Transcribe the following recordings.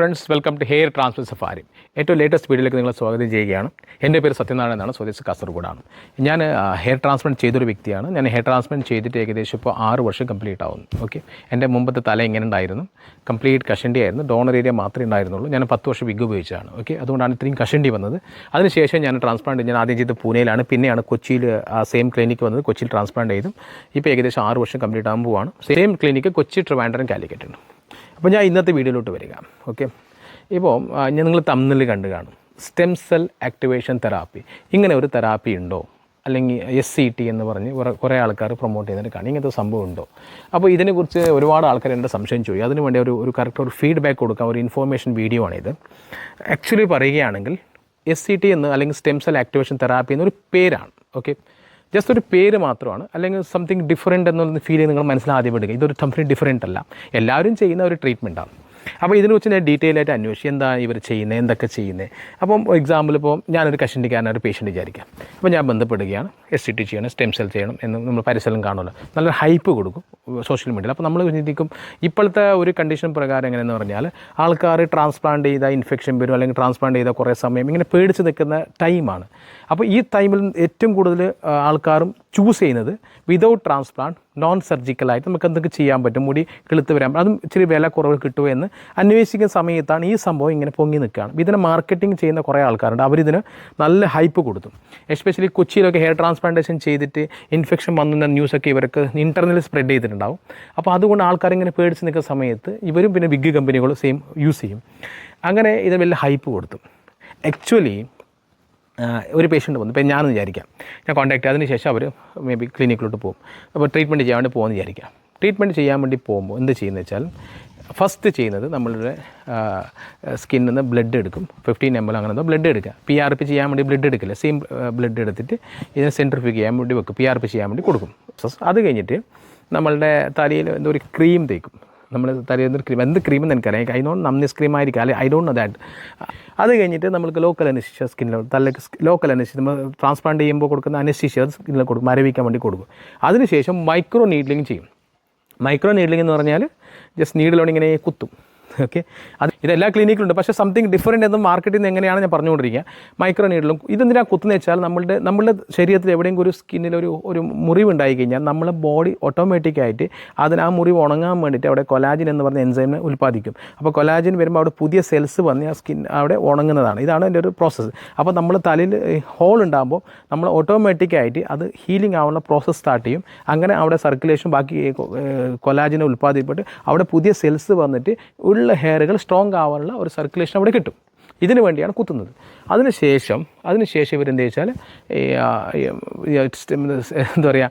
Friends welcome to hair transfer safari ഏറ്റവും latest വീഡിയോയിലേക്ക് നിങ്ങളെ സ്വാഗതം ചെയ്യുകയാണ്. എന്റെ പേര് സത്യനാരായണൻ എന്നാണ് സ്വദേശി കാസർഗോഡാണ്. ഞാൻ ഹെയർ ട്രാൻസ്പ്ലാന്റ് ചെയ്തൊരു വ്യക്തിയാണ്. ഞാൻ ഹെയർ ട്രാൻസ്പ്ലാന്റ് ചെയ്തിട്ട് ഏകദേശം ഇപ്പോൾ ആറ് വർഷം കംപ്ലീറ്റ് ആവുന്നു. ഓക്കെ എന്റെ മുമ്പത്തെ തല ഇങ്ങനെ ഉണ്ടായിരുന്നു. കംപ്ലീറ്റ് കഷണ്ടി ആയിരുന്നു ഡോണർ ഏരിയ മാത്രമേ ഉണ്ടായിരുന്നുള്ളൂ. ഞാൻ പത്ത് വർഷം വിഗ് ഉപയോഗിച്ചാണ് ഓക്കെ അതുകൊണ്ടാണ് ഇത്രയും കഷണ്ടി വന്നത്. അതിനുശേഷം ഞാൻ ട്രാൻസ്പ്ലാന്റ് ഞാൻ ആദ്യം ചെയ്ത് പൂനെയിലാണ്. പിന്നെയാണ് കൊച്ചിയിൽ ആ സെയിം ക്ലിനിക്ക് വന്നത്. കൊച്ചിയിൽ ട്രാൻസ്പ്ലാന്റ് ചെയ്തു. ഇപ്പോൾ ഏകദേശം ആറ് വർഷം കംപ്ലീറ്റ് ആകുമ്പോഴാണ് സെയിം ക്ലിനിക്ക് കൊച്ചി ട്രിവാൻഡ്രം കാലിക്കറ്റ്. ഉണ്ട് അപ്പോൾ ഞാൻ ഇന്നത്തെ വീഡിയോയിലോട്ട് വരിക. ഓക്കെ ഇപ്പോൾ ഞാൻ നിങ്ങൾ തമ്മിൽ കണ്ടു കാണും. സ്റ്റെം സെൽ ആക്ടിവേഷൻ തെറാപ്പി ഇങ്ങനെ ഒരു തെറാപ്പി ഉണ്ടോ? അല്ലെങ്കിൽ എസ് സി ടി എന്ന് പറഞ്ഞ് കുറേ കുറേ ആൾക്കാർ പ്രൊമോട്ട് ചെയ്യുന്നതിന് കാണും. ഇങ്ങനത്തെ സംഭവം ഉണ്ടോ? അപ്പോൾ ഇതിനെക്കുറിച്ച് ഒരുപാട് ആൾക്കാർ എന്റെ സംശയം ചോദിക്കും അതിന് വേണ്ടി ഒരു ഒരു കറക്റ്റ് ഒരു ഫീഡ്ബാക്ക് കൊടുക്കാൻ ഒരു ഇൻഫോർമേഷൻ വീഡിയോ ആണിത് ആക്ച്വലി പറയുകയാണെങ്കിൽ എസ് സി ടി എന്ന് അല്ലെങ്കിൽ സ്റ്റെം സെൽ ആക്ടിവേഷൻ തെറാപ്പി എന്നൊരു പേരാണ്. ഓക്കെ ജസ്റ്റ് ഒരു പേര് മാത്രമാണ്. അല്ലെങ്കിൽ സംതിങ് ഡിഫറെന്റ് എന്നുള്ള ഫീൽ നിങ്ങൾ മനസ്സിലാദ്യം വിടുക ഇതൊരു സംതിങ് ഡിഫറെന്റ് അല്ല. എല്ലാവരും ചെയ്യുന്ന ഒരു ട്രീറ്റ്മെന്റാണ് അപ്പോൾ ഇതിനെ ഇതിനെക്കുറിച്ച് ഞാൻ ഡീറ്റെയിൽ ആയിട്ട് അന്വേഷിച്ച് എന്താ ഇവർ ചെയ്യുന്നത് എന്തൊക്കെ ചെയ്യുന്നത് അപ്പം എക്സാമ്പിൾ ഇപ്പോൾ ഞാനൊരു കഷണ്ടിക്കാരനാണ് ഒരു പേഷ്യന്റ് വിചാരിക്കാം. അപ്പോൾ ഞാൻ ബന്ധപ്പെടുകയാണ്. എസ് സി ടി ചെയ്യണം സ്റ്റെം സെൽ ചെയ്യണം എന്ന് നമ്മൾ പരിസരം കാണുമല്ലോ. നല്ലൊരു ഹൈപ്പ് കൊടുക്കും സോഷ്യൽ മീഡിയയിൽ അപ്പോൾ നമ്മൾ ചിന്തിക്കും ഇപ്പോഴത്തെ ഒരു കണ്ടീഷൻ പ്രകാരം എങ്ങനെയെന്ന് പറഞ്ഞാൽ ആൾക്കാർ ട്രാൻസ്പ്ലാന്റ് ചെയ്ത ഇൻഫെക്ഷൻ വരും. അല്ലെങ്കിൽ ട്രാൻസ്പ്ലാന്റ് ചെയ്ത കുറേ സമയം ഇങ്ങനെ പേടിച്ച് നിൽക്കുന്ന ടൈമാണ് അപ്പോൾ ഈ ടൈമിൽ ഏറ്റവും കൂടുതൽ ആൾക്കാരും ചൂസ് ചെയ്യുന്നത് വിതൗട്ട് ട്രാൻസ്പ്ലാന്റ് നോൺ സർജിക്കലായിട്ട് നമുക്ക് എന്തൊക്കെ ചെയ്യാൻ പറ്റും മുടി കിളുത്ത് വരാൻ അതും ഇച്ചിരി വില കുറവ് കിട്ടുമോ എന്ന് അന്വേഷിക്കുന്ന സമയത്താണ് ഈ സംഭവം ഇങ്ങനെ പൊങ്ങി നിൽക്കുകയാണ്. ഇതിനെ മാർക്കറ്റിംഗ് ചെയ്യുന്ന കുറേ ആൾക്കാരുണ്ട്. അവരിതിന് നല്ല ഹൈപ്പ് കൊടുത്തു. എസ്പെഷ്യലി കൊച്ചിയിലൊക്കെ ഹെയർ ട്രാൻസ്പ്ലാന്റേഷൻ ചെയ്തിട്ട് ഇൻഫെക്ഷൻ വന്ന ന്യൂസൊക്കെ ഇവർക്ക് ഇന്റർനെറ്റിൽ സ്പ്രെഡ് ചെയ്തിട്ടുണ്ടാവും. അപ്പോൾ അതുകൊണ്ട് ആൾക്കാരിങ്ങനെ പേടിച്ച് നിൽക്കുന്ന സമയത്ത് ഇവരും പിന്നെ ബിഗ് കമ്പനികളും സെയിം യൂസ് ചെയ്യും. അങ്ങനെ ഇത് വലിയ ഹൈപ്പ് കൊടുത്തു. ആക്ച്വലി ഒരു പേഷ്യന്റ് വന്നു. ഇപ്പം ഞാൻ വിചാരിക്കാം. ഞാൻ കോൺടാക്ട് അതിന് ശേഷം അവർ മേ ബി ക്ലിനിക്കിലോട്ട് പോകും. അപ്പോൾ ട്രീറ്റ്മെന്റ് ചെയ്യാൻ വേണ്ടി പോകുമെന്ന് വിചാരിക്കാം. ട്രീറ്റ്മെന്റ് ചെയ്യാൻ വേണ്ടി പോകുമ്പോൾ എന്ത് ചെയ്യുന്നത് വെച്ചാൽ ഫസ്റ്റ് ചെയ്യുന്നത് നമ്മളുടെ സ്കിന്നിൽ നിന്ന് ബ്ലഡ് എടുക്കും. ഫിഫ്റ്റീൻ എം എൽ അങ്ങനെ എന്തോ ബ്ലഡ് എടുക്കുക. പി ആർ പി ചെയ്യാൻ വേണ്ടി ബ്ലഡ് എടുക്കില്ല. സെയിം ബ്ലഡ് എടുത്തിട്ട് ഇതിനെ സെൻട്രിഫിക് ചെയ്യാൻ വേണ്ടി വെക്കും. പി ആർ പി ചെയ്യാൻ വേണ്ടി കൊടുക്കും. അത് കഴിഞ്ഞിട്ട് നമ്മളുടെ തലയിൽ എന്തോ ഒരു ക്രീം തേക്കും. നമ്മൾ തലേന്ന് ക്രീം എന്ത് ക്രീം എന്ന് എനിക്കറിയാം. ഐ നോൺ നമ്നി ക്രീം ആയിരിക്കും. അല്ലെ? ഐ ഡോണ്ട് നോ ദാറ്റ് അത് കഴിഞ്ഞിട്ട് നമുക്ക് ലോക്കൽ അനസ്തീഷ്യ സ്കിന്നിൽ തലക്ക് ലോക്കൽ അനസ്തീഷ്യ നമ്മൾ ട്രാൻസ്പ്ലാന്റ് ചെയ്യുമ്പോൾ കൊടുക്കുന്ന അനസ്തീഷ്യ അത് സ്കിന്നിൽ കൊടുക്കും. മരവിക്കാൻ വേണ്ടി കൊടുക്കും. അതിനുശേഷം മൈക്രോ നീഡ്ലിങ് ചെയ്യും. മൈക്രോ നീഡ്ലിംഗ് എന്ന് പറഞ്ഞാൽ ജസ്റ്റ് നീഡിലോട് ഇങ്ങനെ കുത്തും. ഓക്കെ അത് ഇതെല്ലാ ക്ലിനിക്കിലുണ്ട് പക്ഷേ സംതിങ് ഡിഫറെന്റ് എന്ന് മാർക്കറ്റിൽ നിന്ന് എങ്ങനെയാണ് ഞാൻ പറഞ്ഞുകൊണ്ടിരിക്കുക? മൈക്രോ നീഡിലും ഇതെന്തിനാ കുത്തുന്നത് വെച്ചാൽ നമ്മളുടെ നമ്മളുടെ ശരീരത്തിൽ എവിടെയെങ്കിലും ഒരു സ്കിന്നിൽ ഒരു ഒരു മുറിവ് ഉണ്ടായി കഴിഞ്ഞാൽ നമ്മളെ ബോഡി ഓട്ടോമാറ്റിക്കായിട്ട് അതിന് ആ മുറിവ് ഉണങ്ങാൻ വേണ്ടിയിട്ട് അവിടെ കൊലാജിൻ എന്ന് പറഞ്ഞ എൻസൈമിനെ ഉൽപ്പാദിക്കും. അപ്പോൾ കൊലാജിൻ വരുമ്പോൾ അവിടെ പുതിയ സെൽസ് വന്ന് ആ സ്കിൻ അവിടെ ഉണങ്ങുന്നതാണ്. ഇതാണ് എന്റെ ഒരു പ്രോസസ്സ് അപ്പോൾ നമ്മൾ തലയിൽ ഹോൾ ഉണ്ടാകുമ്പോൾ നമ്മൾ ഓട്ടോമാറ്റിക്കായിട്ട് അത് ഹീലിംഗ് ആവുന്ന പ്രോസസ്സ് സ്റ്റാർട്ട് ചെയ്യും. അങ്ങനെ അവിടെ സർക്കുലേഷൻ ബാക്കി കൊലാജിനെ ഉൽപ്പാദിപ്പെട്ട് അവിടെ പുതിയ സെൽസ് വന്നിട്ട് ഉള്ള ഹെയറുകൾ സ്ട്രോങ് ആവാനുള്ള ഒരു സർക്കുലേഷൻ അവിടെ കിട്ടും. ഇതിന് വേണ്ടിയാണ് കുത്തുന്നത്. അതിനുശേഷം അതിനുശേഷം ഇവരെന്ത് ഈ എന്താ പറയുക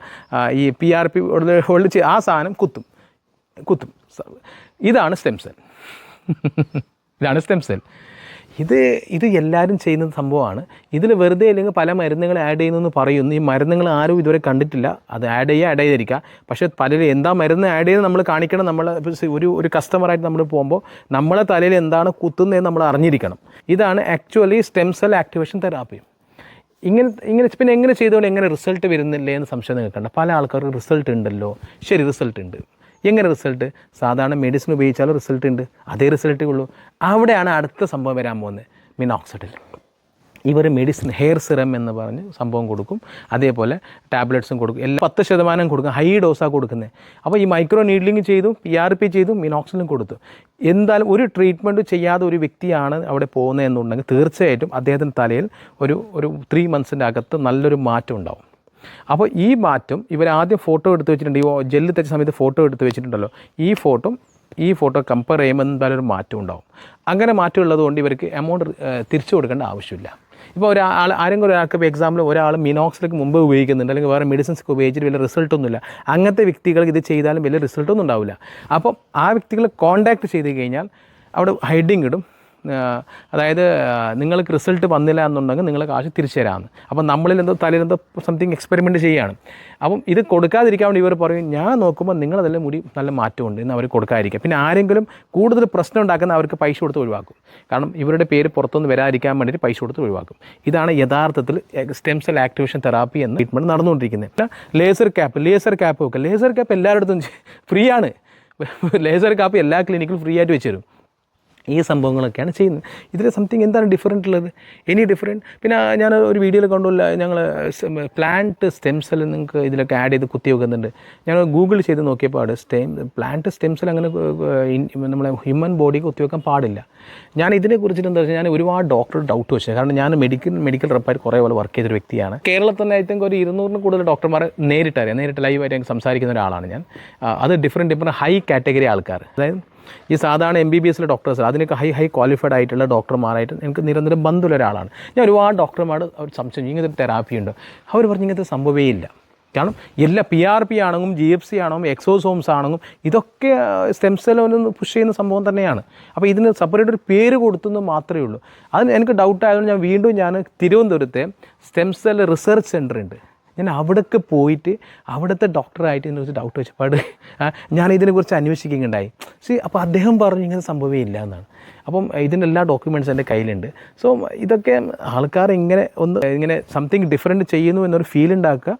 ഈ പി ആർ പി ഒളിച്ച് ആ സാധനം കുത്തും. കുത്തും. ഇതാണ് സ്റ്റെം സെൽ ഇതാണ് സ്റ്റെം സെൽ ഇത് ഇത് എല്ലാവരും ചെയ്യുന്ന സംഭവമാണ്. ഇതിൽ വെറുതെ അല്ലെങ്കിൽ പല മരുന്നുകൾ ആഡ് ചെയ്യുന്നെന്ന് പറയുന്നു. ഈ മരുന്നുകൾ ആരും ഇതുവരെ കണ്ടിട്ടില്ല. അത് ആഡ് ചെയ്യുക ആഡ് ചെയ്തിരിക്കുക പക്ഷേ പലരും എന്താ മരുന്ന് ആഡ് ചെയ്ത് നമ്മൾ കാണിക്കണം. നമ്മൾ ഒരു ഒരു കസ്റ്റമറായിട്ട് നമ്മൾ പോകുമ്പോൾ നമ്മളെ തലയിൽ എന്താണ് കുത്തുന്നതെന്ന് നമ്മൾ അറിഞ്ഞിരിക്കണം. ഇതാണ് actually stem cell activation therapy ഇങ്ങനെ ഇങ്ങനെ പിന്നെ എങ്ങനെ ചെയ്തുകൊണ്ട് എങ്ങനെ റിസൾട്ട് വരുന്നില്ലേ എന്ന് സംശയം നിൽക്കേണ്ട പല ആൾക്കാർക്ക് റിസൾട്ട് ഉണ്ടല്ലോ. ശരി റിസൾട്ട് ഉണ്ട്. എങ്ങനെ റിസൾട്ട്? സാധാരണ മെഡിസിൻ ഉപയോഗിച്ചാലും റിസൾട്ട് ഉണ്ട്. അതേ റിസൾട്ടേ ഉള്ളൂ. അവിടെയാണ് അടുത്ത സംഭവം വരാൻ പോകുന്നത്. മിനോക്സിഡിൽ ഇവർ മെഡിസിൻ ഹെയർ സിറം എന്ന് പറഞ്ഞ് സംഭവം കൊടുക്കും. അതേപോലെ ടാബ്ലറ്റ്സും കൊടുക്കും. എല്ലാ പത്ത് ശതമാനം കൊടുക്കും. ഹൈ ഡോസാണ് കൊടുക്കുന്നത് അപ്പോൾ ഈ മൈക്രോ നീഡ്ലിംഗ് ചെയ്തു പി ആർ പി ചെയ്തു മിനോക്സിലും കൊടുത്തു. എന്തായാലും ഒരു ട്രീറ്റ്മെന്റ് ചെയ്യാതെ ഒരു വ്യക്തിയാണ് അവിടെ പോകുന്നത് എന്നുണ്ടെങ്കിൽ തീർച്ചയായിട്ടും അദ്ദേഹത്തിന്റെ തലയിൽ ഒരു ഒരു ത്രീ മന്ത്സിന്റെ അകത്ത് നല്ലൊരു മാറ്റം ഉണ്ടാവും. അപ്പോൾ ഈ ഇവർ ആദ്യം ഫോട്ടോ എടുത്ത് വെച്ചിട്ടുണ്ട്. ഈ ജെല്ല് തെച്ച സമയത്ത് ഫോട്ടോ എടുത്ത് വെച്ചിട്ടുണ്ടല്ലോ. ഈ ഫോട്ടോ ഈ ഫോട്ടോ കമ്പയർ ചെയ്യുമ്പോൾ എന്തായാലും ഒരു മാറ്റം ഉണ്ടാവും. അങ്ങനെ മാറ്റം ഉള്ളതുകൊണ്ട് ഇവർക്ക് എമൗണ്ട് തിരിച്ചു കൊടുക്കേണ്ട ആവശ്യമില്ല. ഇപ്പോൾ ഒരാൾ ആരെങ്കിലും ഒരാൾക്ക് ഇപ്പോൾ എക്സാമ്പിൾ ഒരാൾ മിനോക്സിലേക്ക് മുമ്പ് ഉപയോഗിക്കുന്നുണ്ട്. അല്ലെങ്കിൽ വേറെ മെഡിസിൻസ് ഉപയോഗിച്ചിട്ട് വലിയ റിസൾട്ട് ഒന്നുമില്ല. അങ്ങനത്തെ വ്യക്തികൾ ഇത് ചെയ്താലും വലിയ റിസൾട്ടൊന്നും ഉണ്ടാവില്ല. അപ്പം ആ വ്യക്തികളെ കോൺടാക്ട് ചെയ്ത് കഴിഞ്ഞാൽ അവിടെ ഹൈഡിങ് ഇടും. അതായത് നിങ്ങൾക്ക് റിസൾട്ട് വന്നില്ല എന്നുണ്ടെങ്കിൽ നിങ്ങൾ കാശ് തിരിച്ചു തരാമെന്ന്. അപ്പം നമ്മളിൽ എന്തോ തലയിൽ എന്തോ സംതിങ് എക്സ്പെരിമെന്റ് ചെയ്യുകയാണ്. അപ്പം ഇത് കൊടുക്കാതിരിക്കാൻ വേണ്ടി ഇവർ പറയും ഞാൻ നോക്കുമ്പോൾ നിങ്ങളതെല്ലാം മുടി നല്ല മാറ്റമുണ്ട് എന്ന് അവർ കൊടുക്കാതിരിക്കുക പിന്നെ ആരെങ്കിലും കൂടുതൽ പ്രശ്നം ഉണ്ടാക്കുന്ന അവർക്ക് പൈസ കൊടുത്ത് ഒഴിവാക്കും. കാരണം ഇവരുടെ പേര് പുറത്തുനിന്ന് വരാതിരിക്കാൻ വേണ്ടിയിട്ട് പൈസ കൊടുത്ത് ഒഴിവാക്കും. ഇതാണ് യഥാർത്ഥത്തിൽ സ്റ്റെം സെൽ ആക്ടിവേഷൻ തെറാപ്പി എന്ന ട്രീറ്റ്മെന്റ് നടന്നുകൊണ്ടിരിക്കുന്നത്. ലേസർ ക്യാപ്പ് ലേസർ ക്യാപ്പ് ഒക്കെ. ലേസർ ക്യാപ്പ് എല്ലായിടത്തും ഫ്രീ ആണ്. ലേസർ ക്യാപ്പ് എല്ലാ ക്ലിനിക്കിലും ഫ്രീ ആയിട്ട് വെച്ചു തരും. ഈ സംഭവങ്ങളൊക്കെയാണ് ചെയ്യുന്നത്. ഇതിൽ സംതിങ് എന്താണ് ഡിഫറെന്റ് ഉള്ളത്? എനി ഡിഫറെന്റ് പിന്നെ ഞാൻ ഒരു വീഡിയോയിൽ കണ്ടുമില്ല ഞങ്ങൾ പ്ലാന്റ് സ്റ്റെം സെൽ നിങ്ങൾക്ക് ഇതിലൊക്കെ ആഡ് ചെയ്ത് കുത്തി വെക്കുന്നുണ്ട് ഞാൻ ഗൂഗിൾ ചെയ്ത് നോക്കിയപ്പോൾ സ്റ്റെം പ്ലാന്റ് സ്റ്റെം സെൽ അങ്ങനെ നമ്മളെ ഹ്യൂമൻ ബോഡി കുത്തിവെക്കാൻ പാടില്ല. ഞാൻ ഇതിനെക്കുറിച്ചിട്ട് എന്താ വെച്ചാൽ ഞാൻ ഒരുപാട് ഡോക്ടർ ഡൗട്ട് വെച്ചത് കാരണം ഞാൻ മെഡിക്കൽ മെഡിക്കൽ റെപ്പായിട്ട് കുറേ പോലെ വർക്ക് ചെയ്തൊരു വ്യക്തിയാണ്. കേരളത്തിൽ തന്നെ ഐ ഒരു ഇരുന്നൂറിന് കൂടുതൽ ഡോക്ടർമാർ നേരിട്ടറിയാം. നേരിട്ട് ലൈവായിട്ട് സംസാരിക്കുന്ന ഒരാളാണ് ഞാൻ. അത് ഡിഫറെന്റ് ഡിഫറെന്റ് ഹൈ കാറ്റഗറി ആൾക്കാർ. അതായത് ഈ സാധാരണ എം ബി ബി എസിലെ ഡോക്ടേഴ്സ് അതിനൊക്കെ ഹൈ ഹൈ ക്വാളിഫൈഡ് ആയിട്ടുള്ള ഡോക്ടർമാരായിട്ട് എനിക്ക് നിരന്തരം ബന്ധുള്ള ഒരാളാണ് ഞാൻ ഒരുപാട് ഡോക്ടർമാർ അവർ സംശയം ഇങ്ങനത്തെ തെറാപ്പി ഉണ്ട്. അവർ പറഞ്ഞ് ഇങ്ങനത്തെ സംഭവമേ ഇല്ല. കാരണം എല്ലാ പി ആർ പി ആണെങ്കിലും ജി എഫ് സി ആണെങ്കിലും എക്സോസോംസ് ആണെങ്കിലും ഇതൊക്കെ സ്റ്റെം സെല്ലൊന്ന് പുഷ് ചെയ്യുന്ന സംഭവം തന്നെയാണ്. അപ്പോൾ ഇതിന് സെപ്പറേറ്റ് ഒരു പേര് കൊടുത്തെന്ന് മാത്രമേ ഉള്ളൂ. അതിന് എനിക്ക് ഡൗട്ട് ആയതുകൊണ്ട് ഞാൻ വീണ്ടും ഞാൻ തിരുവനന്തപുരത്തെ സ്റ്റെം സെൽ റിസർച്ച് സെന്റർ ഉണ്ട്. ഞാൻ അവിടേക്ക് പോയിട്ട് അവിടുത്തെ ഡോക്ടറായിട്ട് കുറിച്ച് ഡൗട്ട് വെച്ചപ്പാട് ആ, ഞാൻ ഇതിനെക്കുറിച്ച് അന്വേഷിക്കുന്നുണ്ടായി. സി അപ്പോൾ അദ്ദേഹം പറഞ്ഞു ഇങ്ങനെ സംഭവമേ ഇല്ല എന്നാണ്. അപ്പം ഇതിന്റെ എല്ലാ ഡോക്യുമെന്റ്സ് എന്റെ കയ്യിലുണ്ട്. സോ ഇതൊക്കെ ആൾക്കാർ ഇങ്ങനെ ഒന്ന് ഇങ്ങനെ സംതിങ് ഡിഫറെന്റ് ചെയ്യുന്നു എന്നൊരു ഫീൽ ഉണ്ടാക്കുക.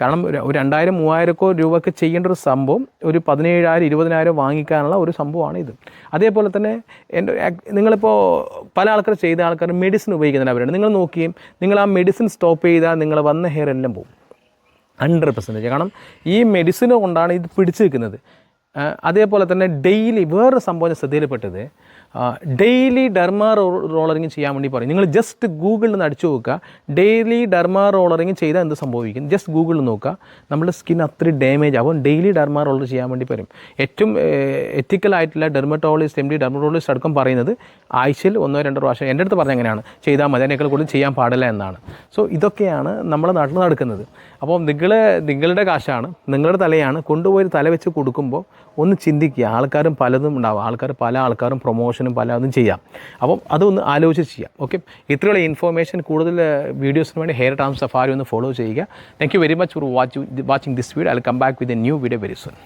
കാരണം ഒരു രണ്ടായിരം മൂവായിരക്കോ രൂപയ്ക്ക് ചെയ്യേണ്ട ഒരു സംഭവം ഒരു പതിനേഴായിരം ഇരുപതിനായിരം വാങ്ങിക്കാനുള്ള ഒരു സംഭവമാണ് ഇത്. അതേപോലെ തന്നെ എന്റെ നിങ്ങളിപ്പോൾ പല ആൾക്കാർ ചെയ്ത ആൾക്കാർ മെഡിസിൻ ഉപയോഗിക്കുന്നുണ്ട് അവരുണ്ട്. നിങ്ങൾ നോക്കിയും നിങ്ങൾ ആ മെഡിസിൻ സ്റ്റോപ്പ് ചെയ്താൽ നിങ്ങൾ വന്ന ഹെയർ എല്ലാം പോകും ഹൺഡ്രഡ് പെർസെന്റേജ് കാരണം ഈ മെഡിസിൻ കൊണ്ടാണ് ഇത് പിടിച്ചു നിൽക്കുന്നത്. അതേപോലെ തന്നെ ഡെയിലി വേറൊരു സംഭവം ശ്രദ്ധയിൽപ്പെട്ടത്. ഡെയിലി ഡെർമാ റോളറിങ് ചെയ്യാൻ വേണ്ടി പറയും. നിങ്ങൾ ജസ്റ്റ് ഗൂഗിളിൽ നിന്ന് അടിച്ചു നോക്കുക. ഡെയിലി ഡെർമാ റോളറിങ് ചെയ്താൽ എന്ത് സംഭവിക്കും? ജസ്റ്റ് ഗൂഗിളിൽ നോക്കുക. നമ്മുടെ സ്കിൻ അത്ര ഡാമേജ് ആവും. ഡെയിലി ഡെർമാ റോളർ ചെയ്യാൻ വേണ്ടി പറയും. ഏറ്റവും എത്തിക്കൽ ആയിട്ടുള്ള ഡെർമറ്റോളജിസ്റ്റ് എം ഡി ഡെർമറ്റോളജിസ്റ്റ് അടക്കം പറയുന്നത് ആഴ്ചയിൽ ഒന്നോ രണ്ടോ പ്രാവശ്യം എന്റെ അടുത്ത് പറഞ്ഞ എങ്ങനെയാണ്? ചെയ്താൽ മതി. അതിനേക്കാൾ കൂടുതൽ ചെയ്യാൻ പാടില്ല എന്നാണ്. സോ ഇതൊക്കെയാണ് നമ്മുടെ നാട്ടിൽ നടക്കുന്നത്. അപ്പോൾ നിങ്ങൾ നിങ്ങളുടെ കാശാണ് നിങ്ങളുടെ തലയാണ് കൊണ്ടുപോയി തല വെച്ച് കൊടുക്കുമ്പോൾ ഒന്ന് ചിന്തിക്കുക. ആൾക്കാരും പലതും ഉണ്ടാവും. ആൾക്കാർ പല ആൾക്കാരും പ്രൊമോഷനും പലതും ചെയ്യാം. അപ്പം അതൊന്ന് ആലോചിച്ച് ചെയ്യാം. ഓക്കെ ഇത്രയുള്ള ഇൻഫോർമേഷൻ കൂടുതൽ വീഡിയോസിന് വേണ്ടി ഹെയർ ടൈം സഫാരി ഒന്ന് ഫോളോ ചെയ്യുക. Thank you very much for watch watching this video I come back with a new video very soon